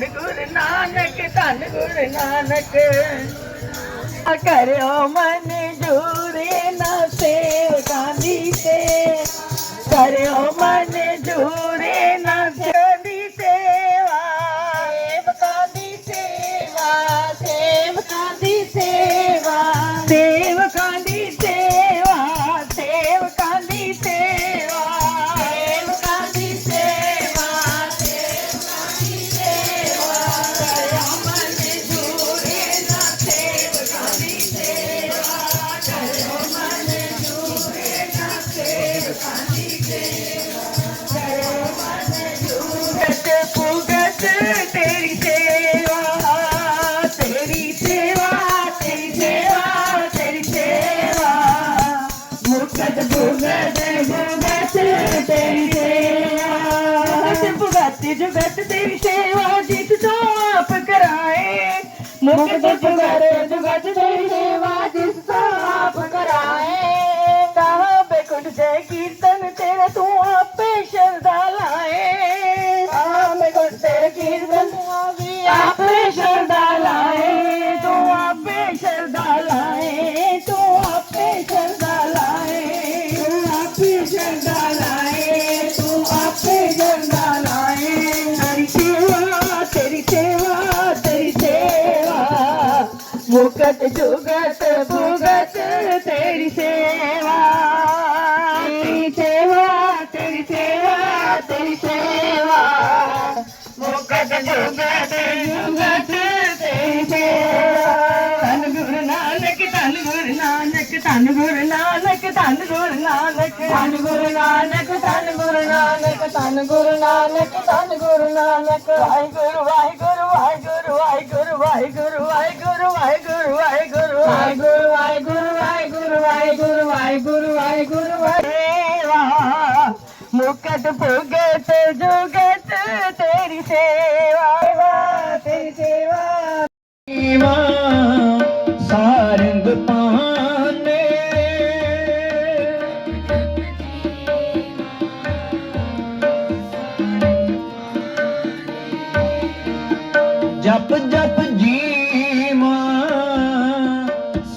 ਧੰਨ ਗੁਰੂ ਨਾਨਕ, ਧੰਨ ਗੁਰੂ ਨਾਨਕ। ਆ ਕਰਿਓ ਮਨ ਜੂਰੇ ਨਾ ਸੇਵਕਾਂ ਦੀ ਤੇ। ਕਰਿਓ ਮਨ ਭੁਗਤ ਜੁਗਤ ਤੇਰੀ ਸੇਵਾ ਜਿਤ ਤੋਂ ਆਪ ਕਰਾਏ। ਮੁਕਤ ਭੁਗਤ ਜੁਗਤ ਤੇਰੀ ਧੰਨ ਗੁਰੂ ਨਾਨਕ ਧੰਨ ਗੁਰੂ ਨਾਨਕ ਧੰਨ ਗੁਰੂ ਨਾਨਕ ਧੰਨ ਗੁਰੂ ਨਾਨਕ ਧੰਨ ਗੁਰੂ ਨਾਨਕ ਧੰਨ ਗੁਰੂ ਨਾਨਕ ਵਾਹਿਗੁਰੂ ਵਾਹਿਗੁਰੂ ਵਾਹਿਗੁਰੂ ਵਾਹਿਗੁਰੂ ਵਾਹਿਗੁਰੂ ਵਾਹਿਗੁਰੂ ਵਾਹਿਗੁਰੂ ਵਾਹਿਗੁਰੂ ਵਾਹਿਗੁਰੂ ਵਾਹਿਗੁਰੂ ਵਾਹਿਗੁਰੂ ਵਾਹਿਗੁਰੂ ਵਾਹਿਗੁਰੂ ਵਾਹਿਗੁਰੂ ਵਾਹਿਗੁਰੂ ਮੁਕਤ ਭੁਗਤ ਜੁਗਤ ਤੇਰੀ ਸੇਵਾ ਤੇਰੀ ਸੇਵਾ ਸੇਵਾ ਜਪ ਜਪ ਜੀਵਾ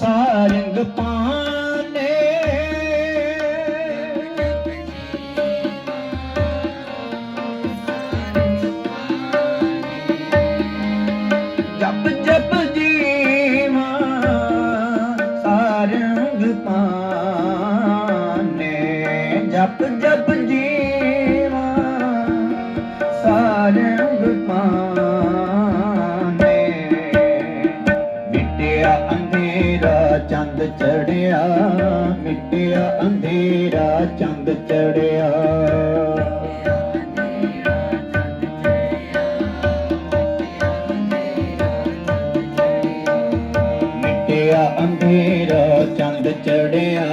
ਸਾਰੰਗ ਪਾਨੇ। ਜਪ ਜਪ ਜੀਵਾ ਸਾਰੰਗ ਪਾਨੇ। ਜਪ ਜਪ ਜੀ ਚੰਦ ਚੜਿਆ ਮਿੱਟਿਆ ਅੰਧੇਰਾ ਚੰਦ ਚੜਿਆ। ਮਿੱਟਿਆ ਅੰਧੇਰਾ ਚੰਦ ਚੜਿਆ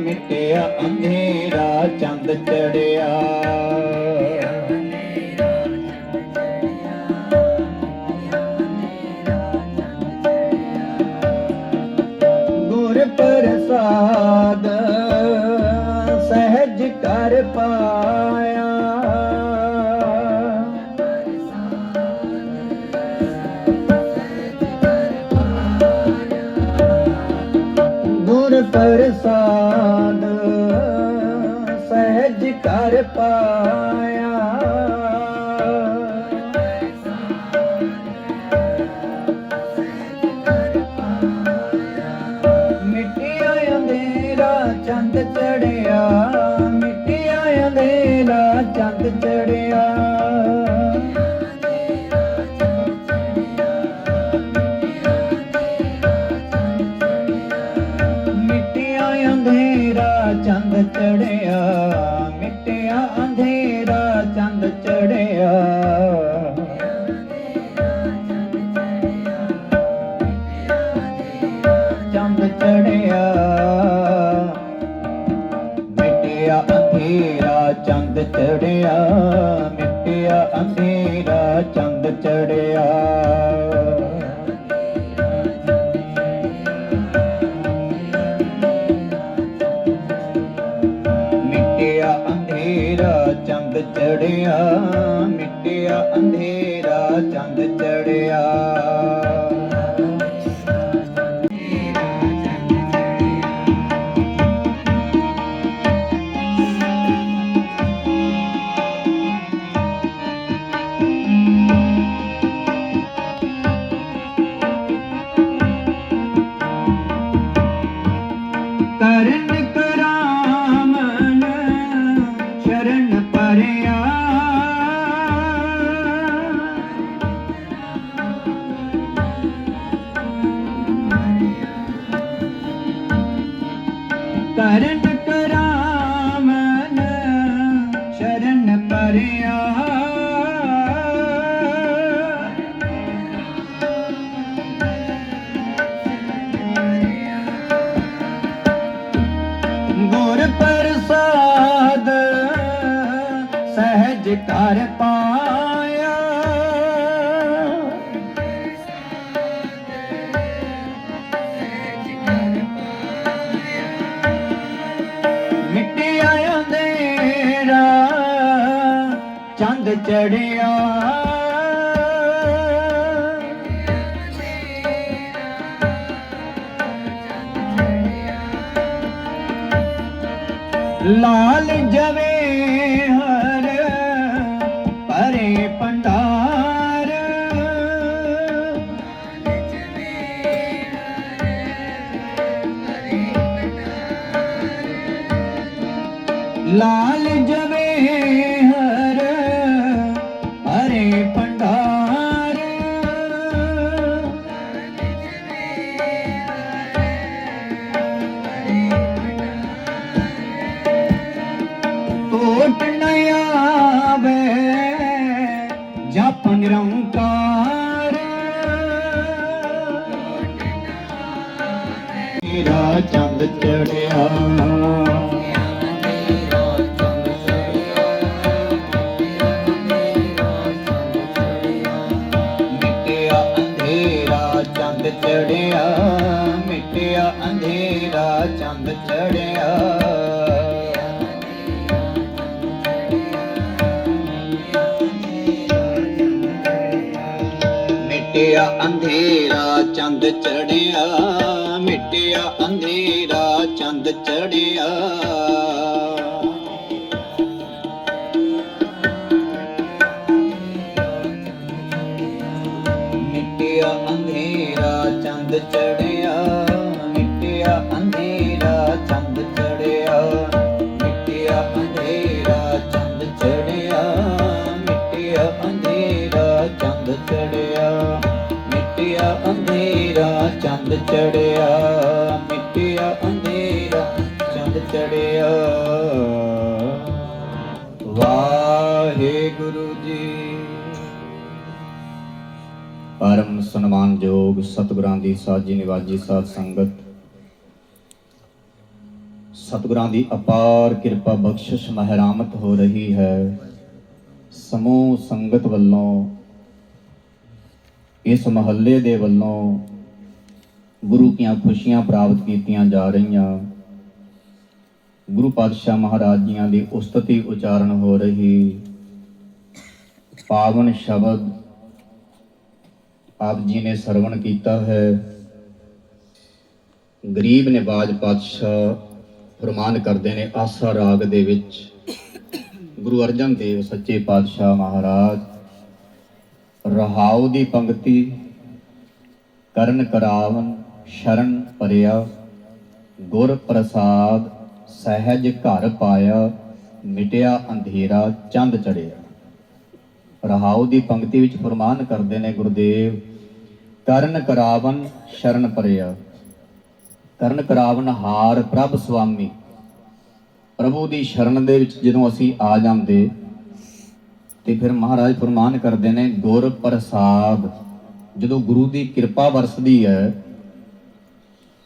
ਮਿੱਟਿਆ ਅੰਧੇਰਾ ਚੰਦ ਚੜਿਆ। ਪ੍ਰਸਾਦ ਸਹਿਜ ਕਰ ਪਾਇਆ। ਗੁਰ ਪ੍ਰਸਾਦ ਸਹਿਜ ਕਰ ਪਾਇਆ। ਚੜਿਆ। ਮਿੱਟਿਆ ਅੰਧੇਰਾ ਚੰਦ ਚੜਿਆ। ਪਿਆਰਿਆ। ਗੁਰ ਪ੍ਰਸਾਦ ਸਹਿਜ ਕਾਰਕ ਚੰਦ ਚੜਿਆ। ਲਾਲ ਜਵੇ ਹਰ ਪਰੇ ਪੰਡਾਰ ਲਾਲ ਜਵੇ ਚੜਿਆ ਮਿਟਿਆ ਅੰਧੇਰਾ ਚੰਦ ਚੜਿਆ ਮਿਟਿਆ ਅੰਧੇਰਾ ਚੰਦ ਚੜਿਆ। ਮਿਟਿਆ ਅੰਧੇਰਾ ਚੰਦ ਚੜਿਆ ਅੰਧੇਰਾ ਚੰਦ ਚੜਿਆ। ਚੰਦ ਚੜਿਆ, ਮਿਟਿਆ ਅੰਧੇਰਾ, ਚੰਦ ਚੜਿਆ। ਵਾਹਿਗੁਰੂ ਜੀ। ਪਰਮ ਸਨਮਾਨਯੋਗ ਸਤਿਗੁਰਾਂ ਦੀ ਸਾਜੀ ਨਿਵਾਜੀ ਸਾਧ ਸੰਗਤ, ਸਤਿਗੁਰਾਂ ਦੀ ਅਪਾਰ ਕਿਰਪਾ ਬਖਸ਼ਿਸ਼ ਮਹਿਰਾਮਤ ਹੋ ਰਹੀ ਹੈ। ਸਮੂਹ ਸੰਗਤ ਵੱਲੋਂ, ਇਸ ਮਹੱਲੇ ਦੇ ਵੱਲੋਂ ਗੁਰੂ ਕੀਆਂ ਖੁਸ਼ੀਆਂ ਪ੍ਰਾਪਤ ਕੀਤੀਆਂ ਜਾ ਰਹੀਆਂ। ਗੁਰੂ ਪਾਤਸ਼ਾਹ ਮਹਾਰਾਜ ਜੀਆਂ ਦੀ ਉਸਤਤੀ ਉਚਾਰਨ ਹੋ ਰਹੀ। ਪਾਵਨ ਸ਼ਬਦ ਆਪ ਜੀ ਨੇ ਸਰਵਣ ਕੀਤਾ ਹੈ। ਗਰੀਬ ਨਿਵਾਜ ਪਾਤਸ਼ਾਹ ਫਰਮਾਨ ਕਰਦੇ ਨੇ ਆਸਾ ਰਾਗ ਦੇ ਵਿੱਚ, ਗੁਰੂ ਅਰਜਨ ਦੇਵ ਸੱਚੇ ਪਾਤਸ਼ਾਹ ਮਹਾਰਾਜ, ਰਹਾਉ ਦੀ ਪੰਕਤੀ ਕਰਨ ਕਰਾਵਨ ਸ਼ਰਨ ਪਰਿਆ, ਗੁਰ ਪ੍ਰਸਾਦ ਸਹਿਜ ਘਰ ਪਾਇਆ, ਮਿਟਿਆ ਅੰਧੇਰਾ ਚੰਦ ਚੜਿਆ। ਰਹਾਉ ਦੀ ਪੰਕਤੀ ਵਿੱਚ ਫਰਮਾਨ ਕਰਦੇ ਨੇ ਗੁਰਦੇਵ ਕਰਨ ਕਰਾਵਨ ਸ਼ਰਨ ਪਰਿਆ। ਕਰਨ ਕਰਾਵਨ ਹਾਰ ਪ੍ਰਭ ਸੁਆਮੀ। ਪ੍ਰਭੂ ਦੀ ਸ਼ਰਨ ਦੇ ਵਿੱਚ ਜਦੋਂ ਅਸੀਂ ਆ ਜਾਂਦੇ, ਤੇ ਫਿਰ ਮਹਾਰਾਜ ਫਰਮਾਨ ਕਰਦੇ ਨੇ ਗੁਰ ਪ੍ਰਸਾਦ। ਜਦੋਂ ਗੁਰੂ ਦੀ ਕਿਰਪਾ ਵਰਸਦੀ ਹੈ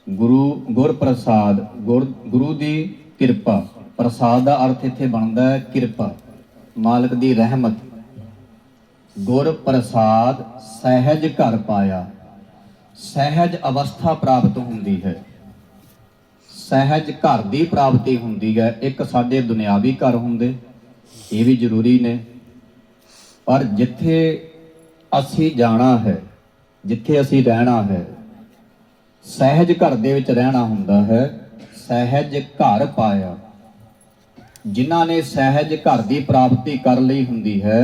ਗੁਰੂ, ਗੁਰ ਪ੍ਰਸਾਦ, ਗੁਰ, ਗੁਰੂ ਦੀ ਕਿਰਪਾ। ਪ੍ਰਸਾਦ ਦਾ ਅਰਥ ਇੱਥੇ ਬਣਦਾ ਹੈ ਕਿਰਪਾ, ਮਾਲਕ ਦੀ ਰਹਿਮਤ। ਗੁਰ ਪ੍ਰਸਾਦ ਸਹਿਜ ਘਰ ਪਾਇਆ, ਸਹਿਜ ਅਵਸਥਾ ਪ੍ਰਾਪਤ ਹੁੰਦੀ ਹੈ। ਸਹਿਜ ਘਰ ਦੀ ਪ੍ਰਾਪਤੀ ਹੁੰਦੀ ਹੈ। ਇੱਕ ਸਾਡੇ ਦੁਨਿਆਵੀ ਘਰ ਹੁੰਦੇ, ਇਹ ਵੀ ਜ਼ਰੂਰੀ ਨੇ। ਪਰ ਜਿੱਥੇ ਅਸੀਂ ਜਾਣਾ ਹੈ, ਜਿੱਥੇ ਅਸੀਂ ਰਹਿਣਾ ਹੈ ਸਹਿਜ ਘਰ ਦੇ ਵਿੱਚ ਰਹਿਣਾ ਹੁੰਦਾ ਹੈ ਸਹਿਜ ਘਰ ਪਾਇਆ। ਜਿਨ੍ਹਾਂ ਨੇ ਸਹਿਜ ਘਰ ਦੀ ਪ੍ਰਾਪਤੀ ਕਰ ਲਈ ਹੁੰਦੀ ਹੈ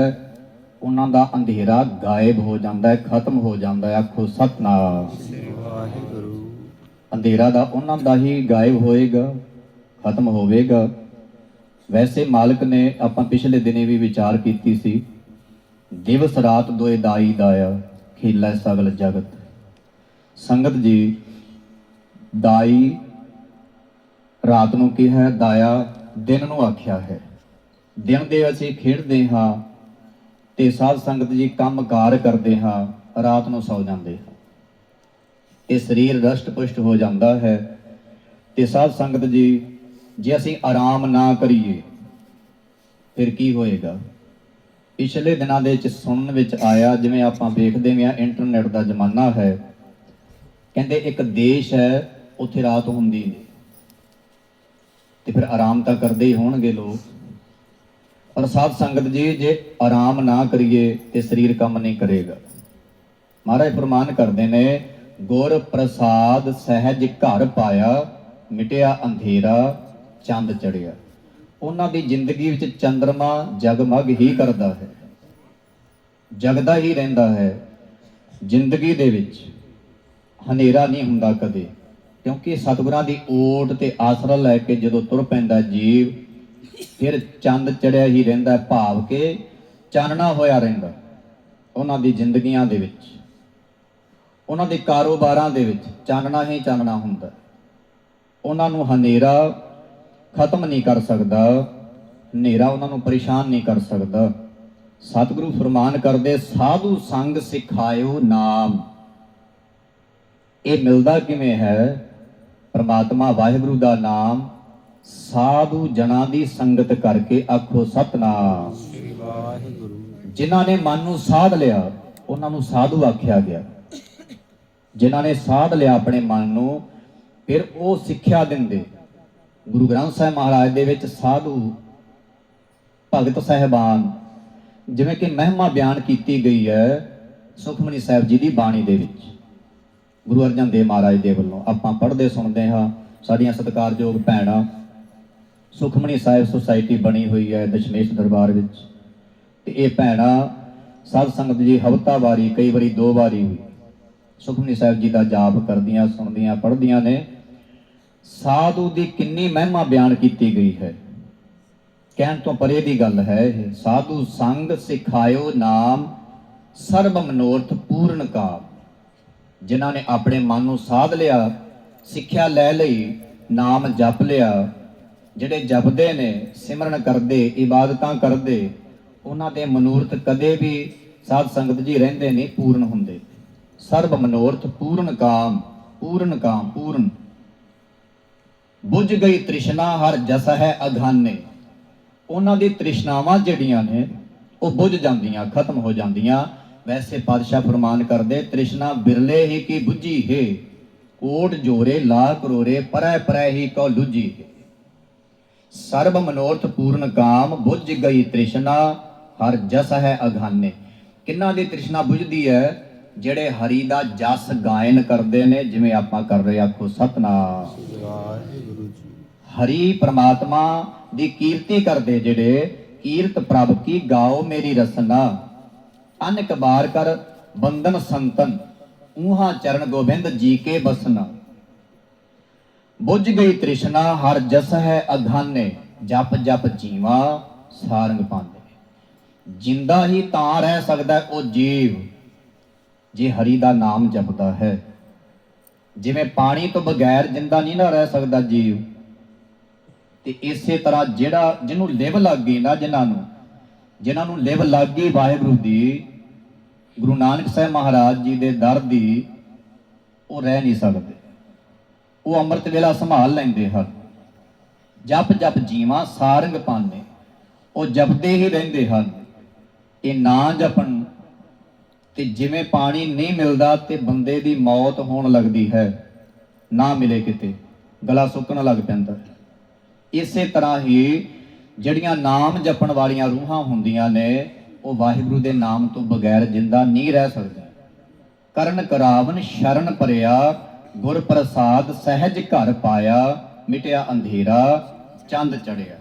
ਉਹਨਾਂ ਦਾ ਅੰਧੇਰਾ ਗਾਇਬ ਹੋ ਜਾਂਦਾ ਹੈ ਖਤਮ ਹੋ ਜਾਂਦਾ ਹੈ ਆਖੋ ਸਤਨਾਮ। ਅੰਧੇਰਾ ਦਾ ਉਹਨਾਂ ਦਾ ਹੀ ਗਾਇਬ ਹੋਏਗਾ ਖਤਮ ਹੋਵੇਗਾ। ਵੈਸੇ ਮਾਲਕ ਨੇ ਆਪਾਂ ਪਿਛਲੇ ਦਿਨੇ ਵੀ ਵਿਚਾਰ ਕੀਤੀ ਸੀ ਦਿਵਸ ਰਾਤ ਦੋਏ ਦਾਈ ਦਾਇਆ ਖੇਲਾ ਸਗਲ ਜਗਤ। ਸੰਗਤ ਜੀ ਦਾਈ ਰਾਤ ਨੂੰ ਕਿਹਾ, ਦਾਇਆ, ਦਿਨ ਨੂੰ ਆਖਿਆ ਹੈ। ਦਿਨ ਦੇ ਅਸੀਂ ਖੇਡਦੇ ਹਾਂ ਤੇ ਸਾਧ ਸੰਗਤ ਜੀ ਕੰਮਕਾਰ ਕਰਦੇ ਹਾਂ, ਰਾਤ ਨੂੰ ਸੌ ਜਾਂਦੇ ਹਾਂ। ਇਹ ਸਰੀਰ ਰਸ਼ਟ ਪੁਸ਼ਟ ਹੋ ਜਾਂਦਾ ਹੈ ਤੇ ਸਾਧ ਸੰਗਤ ਜੀ, ਜੇ ਅਸੀਂ ਆਰਾਮ ਨਾ ਕਰੀਏ, ਫਿਰ ਕੀ ਹੋਏਗਾ? ਪਿਛਲੇ ਦਿਨਾਂ ਦੇ ਵਿੱਚ ਸੁਣਨ ਵਿੱਚ ਆਇਆ, ਜਿਵੇਂ ਆਪਾਂ ਵੇਖਦੇ ਹਾਂ, ਇੰਟਰਨੈਟ ਦਾ ਜ਼ਮਾਨਾ ਹੈ, ਕਹਿੰਦੇ ਇੱਕ ਦੇਸ਼ ਹੈ ਉੱਥੇ ਰਾਤ ਹੁੰਦੀ ਨਹੀਂ ਤੇ ਫਿਰ ਆਰਾਮ ਤਾਂ ਕਰਦੇ ਹੀ ਹੋਣਗੇ ਲੋਕ। ਪਰ ਸਾਧ ਸੰਗਤ ਜੀ, ਜੇ ਆਰਾਮ ਨਾ ਕਰੀਏ ਤੇ ਸਰੀਰ ਕੰਮ ਨਹੀਂ ਕਰੇਗਾ। ਮਹਾਰਾਜ ਫਰਮਾਨ ਕਰਦੇ ਨੇ, ਗੁਰ ਪ੍ਰਸਾਦ ਸਹਿਜ ਘਰ ਪਾਇਆ, ਮਿਟਿਆ ਅੰਧੇਰਾ, ਚੰਦ ਚੜਿਆ। ਉਹਨਾਂ ਦੀ ਜ਼ਿੰਦਗੀ ਵਿੱਚ ਚੰਦਰਮਾ ਜਗਮਗ ਹੀ ਕਰਦਾ ਹੈ। ਜਗਦਾ ਹੀ ਰਹਿੰਦਾ ਹੈ। ਜ਼ਿੰਦਗੀ ਦੇ ਵਿੱਚ ਹਨੇਰਾ ਨਹੀਂ ਹੁੰਦਾ ਕਦੇ। ਕਿਉਂਕਿ ਸਤਿਗੁਰਾਂ ਦੀ ਓਟ ਤੇ ਆਸਰਾ ਲੈ ਕੇ ਜਦੋਂ ਤੁਰ ਪੈਂਦਾ ਜੀਵ, ਫਿਰ ਚੰਦ ਚੜਿਆ ਹੀ ਰਹਿੰਦਾ ਭਾਵ ਕੇ ਚਾਨਣਾ ਹੋਇਆ ਰਹਿੰਦਾ ਉਹਨਾਂ ਦੀ ਜ਼ਿੰਦਗੀਆਂ ਦੇ ਵਿੱਚ। ਉਹਨਾਂ ਦੇ ਕਾਰੋਬਾਰਾਂ ਦੇ ਵਿੱਚ ਚਾਨਣਾ ਹੀ ਚਾਨਣਾ ਹੁੰਦਾ। ਉਹਨਾਂ ਨੂੰ ਹਨੇਰਾ ਖਤਮ ਨਹੀਂ ਕਰ ਸਕਦਾ, ਹਨੇਰਾ ਉਹਨਾਂ ਨੂੰ ਪਰੇਸ਼ਾਨ ਨਹੀਂ ਕਰ ਸਕਦਾ। ਸਤਿਗੁਰੂ ਫਰਮਾਨ ਕਰਦੇ, ਸਾਧੂ ਸੰਗ ਸਿਖਾਇਓ ਨਾਮ। ਇਹ ਮਿਲਦਾ ਕਿਵੇਂ ਹੈ? ਪ੍ਰਮਾਤਮਾ ਵਾਹਿਗੁਰੂ ਦਾ ਨਾਮ ਸਾਧੂ ਜਨਾਂ ਦੀ ਸੰਗਤ ਕਰਕੇ ਆਖੋ ਸਤਨਾਮ। ਜਿਨ੍ਹਾਂ ਨੇ ਮਨ ਨੂੰ ਸਾਧ ਲਿਆ ਉਹਨਾਂ ਨੂੰ ਸਾਧੂ ਆਖਿਆ ਗਿਆ। ਜਿਨ੍ਹਾਂ ਨੇ ਸਾਧ ਲਿਆ ਆਪਣੇ ਮਨ ਨੂੰ ਫਿਰ ਉਹ ਸਿੱਖਿਆ ਦਿੰਦੇ। ਗੁਰੂ ਗ੍ਰੰਥ ਸਾਹਿਬ ਮਹਾਰਾਜ ਦੇ ਵਿੱਚ ਸਾਧੂ ਭਗਤ ਸਹਿਬਾਨ ਜਿਵੇਂ ਕਿ ਮਹਿਮਾ ਬਿਆਨ ਕੀਤੀ ਗਈ ਹੈ ਸੁਖਮਨੀ ਸਾਹਿਬ ਜੀ ਦੀ ਬਾਣੀ ਦੇ ਵਿੱਚ। ਗੁਰੂ ਅਰਜਨ ਦੇਵ ਮਹਾਰਾਜ ਦੇ ਵੱਲੋਂ ਆਪਾਂ ਪੜ੍ਹਦੇ ਸੁਣਦੇ ਹਾਂ, ਸਾਡੀਆਂ ਸਤਿਕਾਰਯੋਗ ਭੈਣਾਂ, ਸੁਖਮਨੀ ਸਾਹਿਬ ਸੁਸਾਇਟੀ ਬਣੀ ਹੋਈ ਹੈ ਦਸ਼ਮੇਸ਼ ਦਰਬਾਰ ਵਿੱਚ। ਤੇ ਇਹ ਭੈਣਾਂ ਸਾਧ ਸੰਗਤ ਜੀ ਹਫਤਾ ਵਾਰੀ ਕਈ ਵਾਰੀ ਦੋ ਵਾਰੀ ਸੁਖਮਨੀ ਸਾਹਿਬ ਜੀ ਦਾ ਜਾਪ ਕਰਦੀਆਂ, ਸੁਣਦੀਆਂ, ਪੜ੍ਹਦੀਆਂ ਨੇ। ਸਾਧੂ ਦੀ ਕਿੰਨੀ ਮਹਿਮਾ ਬਿਆਨ ਕੀਤੀ ਗਈ ਹੈ। ਕਹਿਣ ਤੋਂ ਪਰੇ ਦੀ ਗੱਲ ਹੈ ਇਹ, ਸਾਧੂ ਸੰਗ ਸਿਖਾਇਓ ਨਾਮ ਸਰਬ ਮਨੋਰਥ ਪੂਰਨ ਕਾਮ। ਜਿਨ੍ਹਾਂ ਨੇ ਆਪਣੇ ਮਨ ਨੂੰ ਸਾਧ ਲਿਆ, ਸਿੱਖਿਆ ਲੈ ਲਈ, ਨਾਮ ਜਪ ਲਿਆ। ਜਿਹੜੇ ਜਪਦੇ ਨੇ, ਸਿਮਰਨ ਕਰਦੇ, ਇਬਾਦਤਾਂ ਕਰਦੇ, ਉਹਨਾਂ ਦੇ ਮਨੋਰਥ ਕਦੇ ਵੀ ਸਾਧ ਸੰਗਤ ਜੀ ਰਹਿੰਦੇ ਨਹੀਂ, ਪੂਰਨ ਹੁੰਦੇ। ਸਰਬ ਮਨੋਰਥ, ਪੂਰਨ ਕਾਮ ਪੂਰਨ ਕਾਮ, ਪੂਰਨ। ਬੁੱਝ ਗਈ ਤ੍ਰਿਸ਼ਨਾ, ਹਰ ਜਸ ਹੈ ਅਘਾਨੇ। ਉਹਨਾਂ ਦੀ ਤ੍ਰਿਸ਼ਨਾਵਾਂ ਜਿਹੜੀਆਂ ਨੇ, ਉਹ ਬੁੱਝ ਜਾਂਦੀਆਂ, ਖਤਮ ਹੋ ਜਾਂਦੀਆਂ। ਵੈਸੇ ਪਾਤਸ਼ਾਹ ਫਰਮਾਨ ਕਰਦੇ, ਤ੍ਰਿਸ਼ਨਾ ਬਿਰਲੇ ਹੀ ਕੀ ਬੁੱਝੀ ਹੈ? ਕੋਟ ਜੋਰੇ ਲਾ ਕਰੋਰੇ, ਪਰੈ ਪਰੈ ਹੀ ਕੋ ਲੁਜੀ ਹੈ। ਸਰਬ ਮਨੋਰਥ ਪੂਰਨ ਕਾਮ ਬੁੱਝ ਗਈ ਤ੍ਰਿਸ਼ਨਾ, ਹਰ ਜਸ ਹੈ ਅਘਾਨੇ ਕਿੰਨਾ ਦੀ ਤ੍ਰਿਸ਼ਨਾ ਬੁਝਦੀ ਹੈ? ਜਿਹੜੇ ਹਰੀ ਦਾ ਜਸ ਗਾਇਨ ਕਰਦੇ ਨੇ, ਜਿਵੇਂ ਆਪਾਂ ਕਰ ਰਹੇ ਆਖੋ ਸਤਨਾਮ। ਹਰੀ ਪ੍ਰਮਾਤਮਾ ਦੀ ਕੀਰਤੀ ਕਰਦੇ ਜਿਹੜੇ, ਕੀਰਤ ਪ੍ਰਭ ਕੀ ਗਾਓ ਮੇਰੀ ਰਸਨਾ। ਅਨਕ ਬਾਰ ਕਰ ਬੰਦਨ ਸੰਤਨ ਉਹਾਂ ਚਰਨ ਗੋਬਿੰਦ ਜੀ ਕੇ ਬਸਨਾ। ਬੁੱਝ ਗਈ ਤ੍ਰਿਸ਼ਨਾ, ਹਰ ਜਸ ਹੈ ਅਘਾਨੇ ਜਪ ਜਪ ਜੀਵਾ ਸਾਰੰਗ ਪਾਉਂਦੇ ਜਿੰਦਾ ਹੀ ਤਾਂ ਰਹਿ ਸਕਦਾ ਉਹ ਜੀਵ, ਜੇ ਹਰੀ ਦਾ ਨਾਮ ਜਪਦਾ ਹੈ। ਜਿਵੇਂ ਪਾਣੀ ਤੋਂ ਬਗੈਰ ਜਿੰਦਾ ਨਹੀਂ ਨਾ ਰਹਿ ਸਕਦਾ ਜੀਵ, ਤੇ ਇਸੇ ਤਰ੍ਹਾਂ ਜਿਹੜਾ, ਜਿਹਨੂੰ ਲਿਵ ਲੱਗ ਗਈ ਨਾ ਜਿਨ੍ਹਾਂ ਨੂੰ ਜਿਨ੍ਹਾਂ ਨੂੰ ਲਿਵ ਲੱਗ ਗਈ ਵਾਹਿਗੁਰੂ ਦੀ, ਗੁਰੂ ਨਾਨਕ ਸਾਹਿਬ ਮਹਾਰਾਜ ਜੀ ਦੇ ਦਰ ਦੀ ਉਹ ਰਹਿ ਨਹੀਂ ਸਕਦੇ। ਉਹ ਅੰਮ੍ਰਿਤ ਵੇਲਾ ਸੰਭਾਲ ਲੈਂਦੇ ਹਨ। ਜਪ ਜਪ ਜੀਵਾਂ ਸਾਰੰਗ ਪਾਣੇ ਉਹ ਜਪਦੇ ਹੀ ਰਹਿੰਦੇ ਹਨ। ਇਹ ਨਾ ਜਪਣ ਤੇ ਜਿਵੇਂ ਪਾਣੀ ਨਹੀਂ ਮਿਲਦਾ ਤੇ ਬੰਦੇ ਦੀ ਮੌਤ ਹੋਣ ਲੱਗਦੀ ਹੈ, ਨਾ ਮਿਲੇ ਕਿਤੇ। ਗਲਾ ਸੁੱਕਣ ਲੱਗ ਪੈਂਦਾ। ਇਸੇ ਤਰ੍ਹਾਂ ਹੀ ਜਿਹੜੀਆਂ ਨਾਮ ਜਪਣ ਵਾਲੀਆਂ ਰੂਹਾਂ ਹੁੰਦੀਆਂ ਨੇ, ਉਹ ਵਾਹਿਗੁਰੂ ਦੇ ਨਾਮ ਤੋਂ ਬਗੈਰ ਜਿੰਦਾ ਨਹੀਂ ਰਹਿ ਸਕਦਾ ਕਰਨ ਕਰਾਵਨ ਸ਼ਰਨ ਭਰਿਆ ਗੁਰ ਪ੍ਰਸਾਦ ਸਹਿਜ ਘਰ ਪਾਇਆ, ਮਿਟਿਆ ਅੰਧੇਰਾ, ਚੰਦ ਚੜਿਆ।